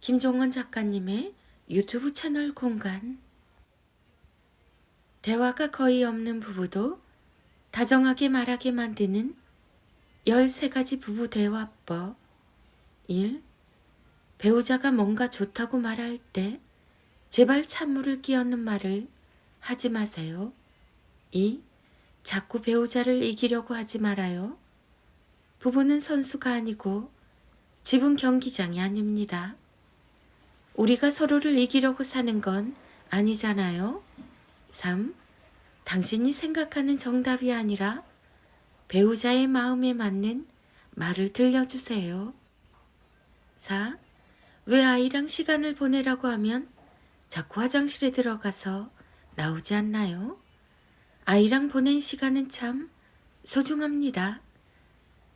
김종원 작가님의 유튜브 채널 공간 대화가 거의 없는 부부도 다정하게 말하게 만드는 13가지 부부 대화법 1. 배우자가 뭔가 좋다고 말할 때 제발 찬물을 끼얹는 말을 하지 마세요. 2. 자꾸 배우자를 이기려고 하지 말아요. 부부는 선수가 아니고 집은 경기장이 아닙니다. 우리가 서로를 이기려고 사는 건 아니잖아요. 3. 당신이 생각하는 정답이 아니라 배우자의 마음에 맞는 말을 들려주세요. 4. 왜 아이랑 시간을 보내라고 하면 자꾸 화장실에 들어가서 나오지 않나요? 아이랑 보낸 시간은 참 소중합니다.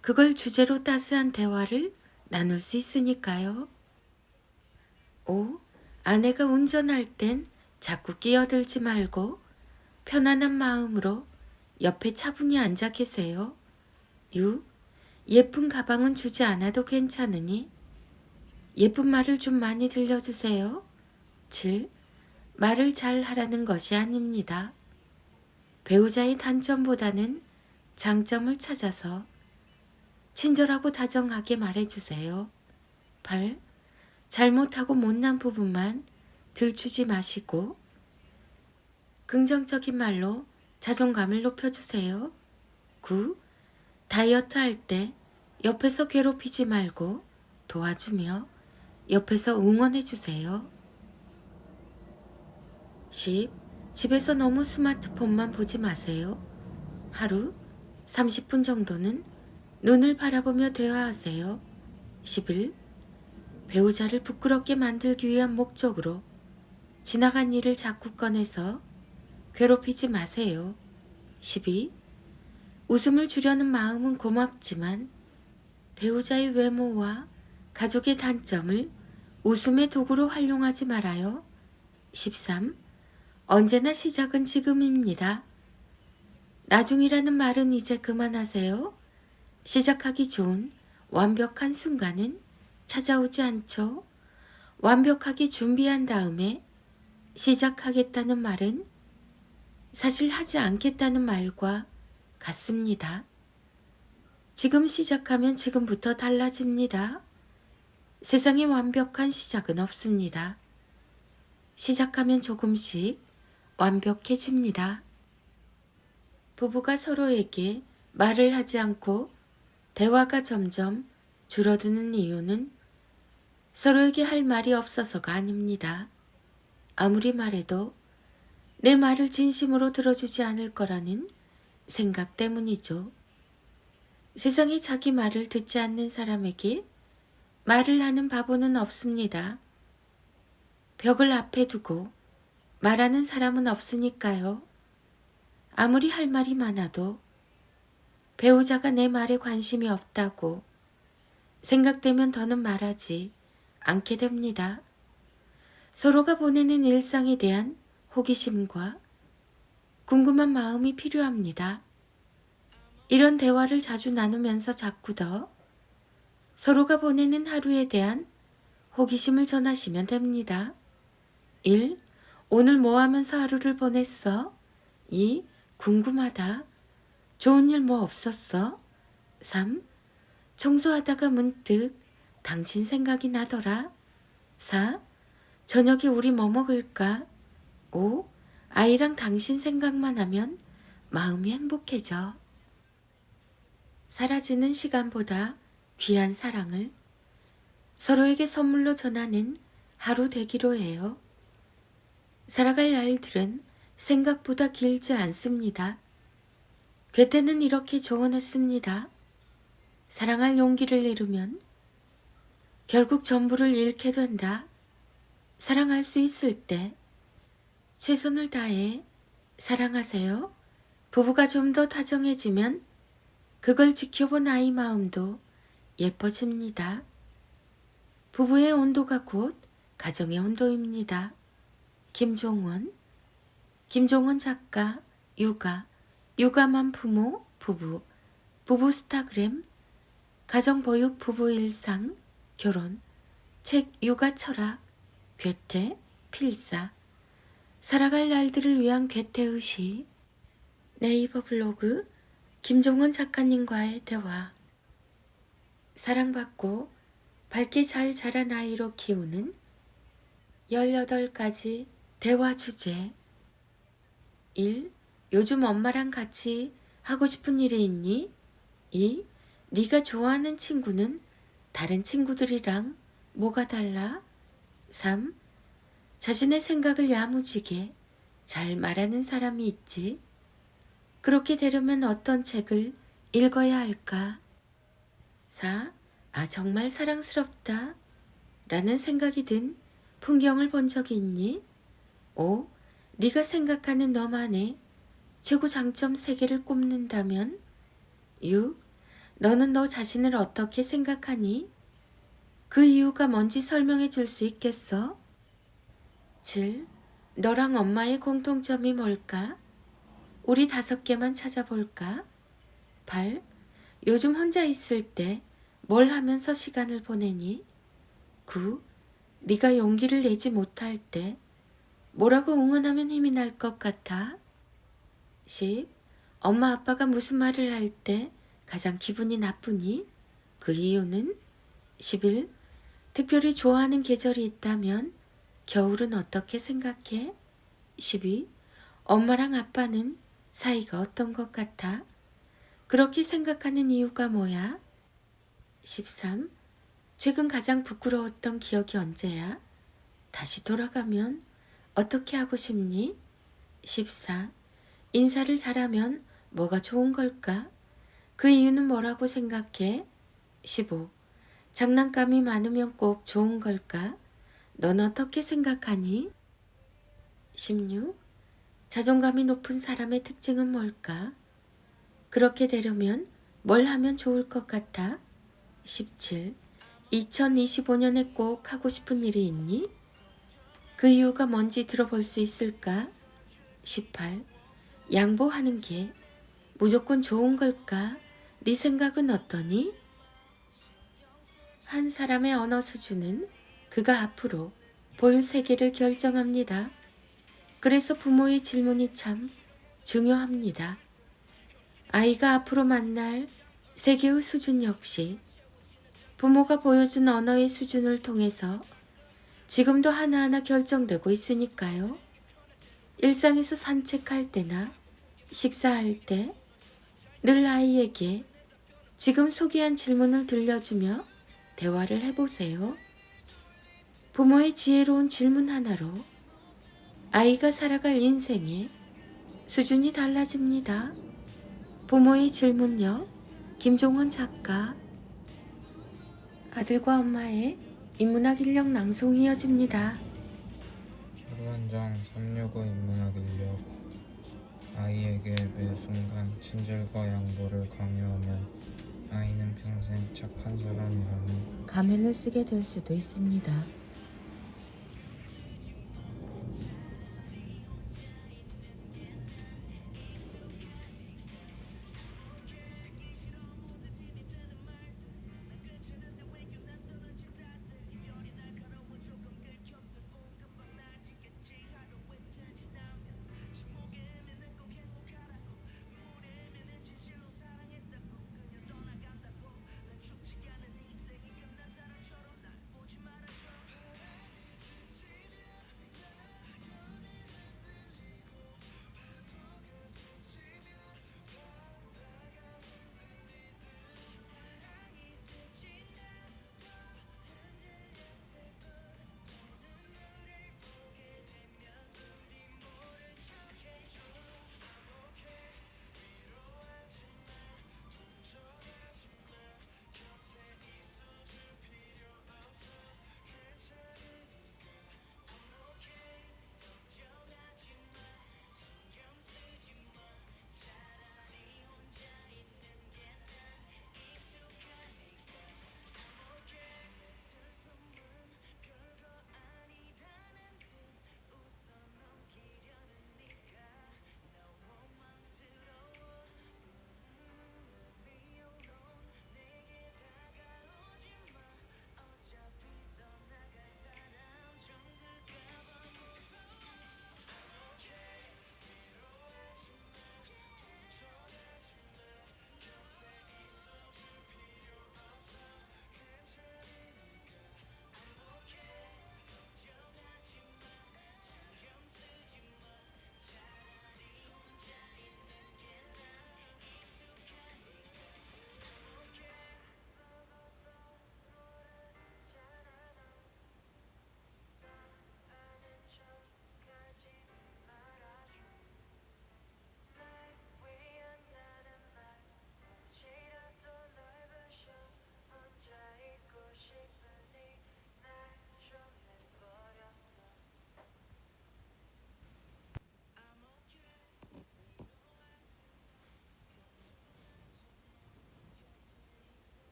그걸 주제로 따스한 대화를 나눌 수 있으니까요. 5. 아내가 운전할 땐 자꾸 끼어들지 말고 편안한 마음으로 옆에 차분히 앉아 계세요. 6. 예쁜 가방은 주지 않아도 괜찮으니 예쁜 말을 좀 많이 들려주세요. 7. 말을 잘 하라는 것이 아닙니다. 배우자의 단점보다는 장점을 찾아서 친절하고 다정하게 말해주세요. 8. 잘못하고 못난 부분만 들추지 마시고 긍정적인 말로 자존감을 높여주세요. 9. 다이어트 할 때 옆에서 괴롭히지 말고 도와주며 옆에서 응원해주세요. 10. 집에서 너무 스마트폰만 보지 마세요. 하루 30분 정도는 눈을 바라보며 대화하세요. 11. 배우자를 부끄럽게 만들기 위한 목적으로 지나간 일을 자꾸 꺼내서 괴롭히지 마세요. 12. 웃음을 주려는 마음은 고맙지만 배우자의 외모와 가족의 단점을 웃음의 도구로 활용하지 말아요. 13. 언제나 시작은 지금입니다. 나중이라는 말은 이제 그만하세요. 시작하기 좋은 완벽한 순간은 찾아오지 않죠. 완벽하게 준비한 다음에 시작하겠다는 말은 사실 하지 않겠다는 말과 같습니다. 지금 시작하면 지금부터 달라집니다. 세상에 완벽한 시작은 없습니다. 시작하면 조금씩 완벽해집니다. 부부가 서로에게 말을 하지 않고 대화가 점점 줄어드는 이유는 서로에게 할 말이 없어서가 아닙니다. 아무리 말해도 내 말을 진심으로 들어주지 않을 거라는 생각 때문이죠. 세상에 자기 말을 듣지 않는 사람에게 말을 하는 바보는 없습니다. 벽을 앞에 두고 말하는 사람은 없으니까요. 아무리 할 말이 많아도 배우자가 내 말에 관심이 없다고 생각되면 더는 말하지 않게 됩니다. 서로가 보내는 일상에 대한 호기심과 궁금한 마음이 필요합니다. 이런 대화를 자주 나누면서 자꾸 더 서로가 보내는 하루에 대한 호기심을 전하시면 됩니다. 1. 오늘 뭐 하면서 하루를 보냈어? 2. 궁금하다. 좋은 일 뭐 없었어? 3. 청소하다가 문득 당신 생각이 나더라. 4. 저녁에 우리 뭐 먹을까? 5. 아이랑 당신 생각만 하면 마음이 행복해져. 사라지는 시간보다 귀한 사랑을 서로에게 선물로 전하는 하루 되기로 해요. 살아갈 날들은 생각보다 길지 않습니다. 괴테는 이렇게 조언했습니다. 사랑할 용기를 잃으면 결국 전부를 잃게 된다. 사랑할 수 있을 때 최선을 다해 사랑하세요. 부부가 좀 더 다정해지면 그걸 지켜본 아이 마음도 예뻐집니다. 부부의 온도가 곧 가정의 온도입니다. 김종원, 김종원 작가, 육아, 육아만 부모, 부부, 부부 스타그램, 가정보육 부부 일상, 결혼, 책 육아 철학, 괴테, 필사, 살아갈 날들을 위한 괴테 의식, 네이버 블로그 김종원 작가님과의 대화, 사랑받고 밝게 잘 자란 아이로 키우는 18가지 대화 주제 1. 요즘 엄마랑 같이 하고 싶은 일이 있니? 2. 네가 좋아하는 친구는 다른 친구들이랑 뭐가 달라? 3. 자신의 생각을 야무지게 잘 말하는 사람이 있지. 그렇게 되려면 어떤 책을 읽어야 할까? 4. 아, 정말 사랑스럽다. 라는 생각이 든 풍경을 본 적이 있니? 5. 네가 생각하는 너만의 최고 장점 3개를 꼽는다면? 6. 너는 너 자신을 어떻게 생각하니? 그 이유가 뭔지 설명해 줄 수 있겠어? 7. 너랑 엄마의 공통점이 뭘까? 우리 다섯 개만 찾아볼까? 8. 요즘 혼자 있을 때 뭘 하면서 시간을 보내니? 9. 네가 용기를 내지 못할 때 뭐라고 응원하면 힘이 날 것 같아? 10. 엄마 아빠가 무슨 말을 할 때 가장 기분이 나쁘니? 그 이유는? 11. 특별히 좋아하는 계절이 있다면 겨울은 어떻게 생각해? 12. 엄마랑 아빠는 사이가 어떤 것 같아? 그렇게 생각하는 이유가 뭐야? 13. 최근 가장 부끄러웠던 기억이 언제야? 다시 돌아가면 어떻게 하고 싶니? 14. 인사를 잘하면 뭐가 좋은 걸까? 그 이유는 뭐라고 생각해? 15. 장난감이 많으면 꼭 좋은 걸까? 넌 어떻게 생각하니? 16. 자존감이 높은 사람의 특징은 뭘까? 그렇게 되려면 뭘 하면 좋을 것 같아? 17. 2025년에 꼭 하고 싶은 일이 있니? 그 이유가 뭔지 들어볼 수 있을까? 18. 양보하는 게 무조건 좋은 걸까? 네 생각은 어떠니? 한 사람의 언어 수준은 그가 앞으로 볼 세계를 결정합니다. 그래서 부모의 질문이 참 중요합니다. 아이가 앞으로 만날 세계의 수준 역시 부모가 보여준 언어의 수준을 통해서 지금도 하나하나 결정되고 있으니까요. 일상에서 산책할 때나 식사할 때 늘 아이에게 지금 소개한 질문을 들려주며 대화를 해보세요. 부모의 지혜로운 질문 하나로 아이가 살아갈 인생의 수준이 달라집니다. 부모의 질문력 김종원 작가 아들과 엄마의 인문학 인력 낭송 이어집니다. 한장 365 인문학 인력 아이에게 매 순간 친절과 양보를 강요하면 아이는 평생 착한 사람이라는 가면을 쓰게 될 수도 있습니다.